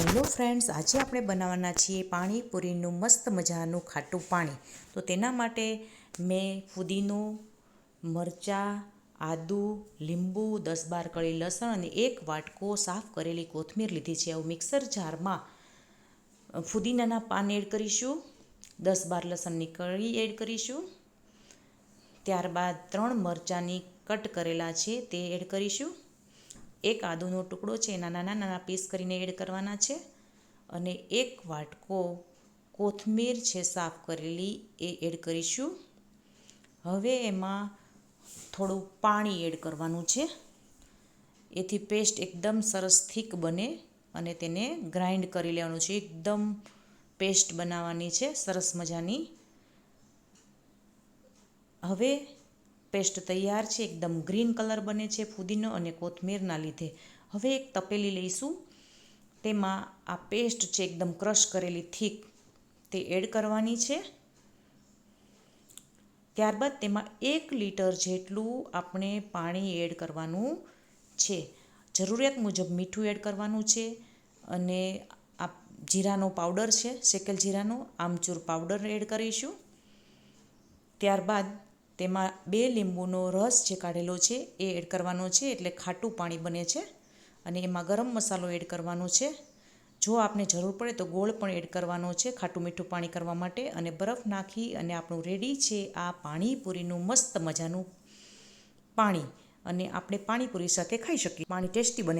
Hello friends આજે આપણે બનાવવાના છીએ પાણીપુરીનું મસ્ત મજાનું ખાટું પાણી. તો તેના માટે મેં ફુદીનો, મરચાં, આદુ, લીંબુ, દસ બાર કળી લસણ અને એક વાટકો સાફ કરેલી કોથમીર લીધી છે. હવે મિક્સર જારમાં ફુદીનાના પાન એડ કરીશું. દસ બાર લસણની કળી એડ કરીશું. ત્યારબાદ ત્રણ મરચાંની કટ કરેલા છે તે એડ કરીશું. એક આદુનો ટુકડો છે, એના નાના નાના પીસ કરીને એડ કરવાના છે અને એક વાટકો કોથમીર છે, સાફ કરેલી, એ એડ કરીશું. હવે એમાં થોડું પાણી એડ કરવાનું છે. એથી પેસ્ટ એકદમ સરસ થીક બને અને તેને ગ્રાઇન્ડ કરી લેવાનું છે. એકદમ પેસ્ટ બનાવવાની છે, સરસ મજાની. હવે પેસ્ટ તૈયાર છે, એકદમ ગ્રીન કલર બને છે ફુદીનો અને કોથમીરના લીધે. હવે એક તપેલી લઈશું. તેમાં આ પેસ્ટ છે, એકદમ ક્રશ કરેલી, થીક, તે એડ કરવાની છે. ત્યારબાદ તેમાં એક લીટર જેટલું આપણે પાણી એડ કરવાનું છે. જરૂરિયાત મુજબ મીઠું એડ કરવાનું છે અને આ જીરાનો પાવડર છે, શેકેલ જીરાનો, આમચૂર પાવડર એડ કરીશું. ત્યારબાદ તેમાં બે લીંબુનો રસ જે કાઢેલો છે એ એડ કરવાનો છે, એટલે ખાટું પાણી બને છે અને એમાં ગરમ મસાલો એડ કરવાનો છે. જો આપને જરૂર પડે તો ગોળ પણ એડ કરવાનો છે ખાટું મીઠું પાણી કરવા માટે અને બરફ નાખી અને આપણું રેડી છે આ પાણીપુરીનું મસ્ત મજાનું પાણી અને આપણે પાણીપુરી સાથે ખાઈ શકીએ. પાણી ટેસ્ટી બને છે.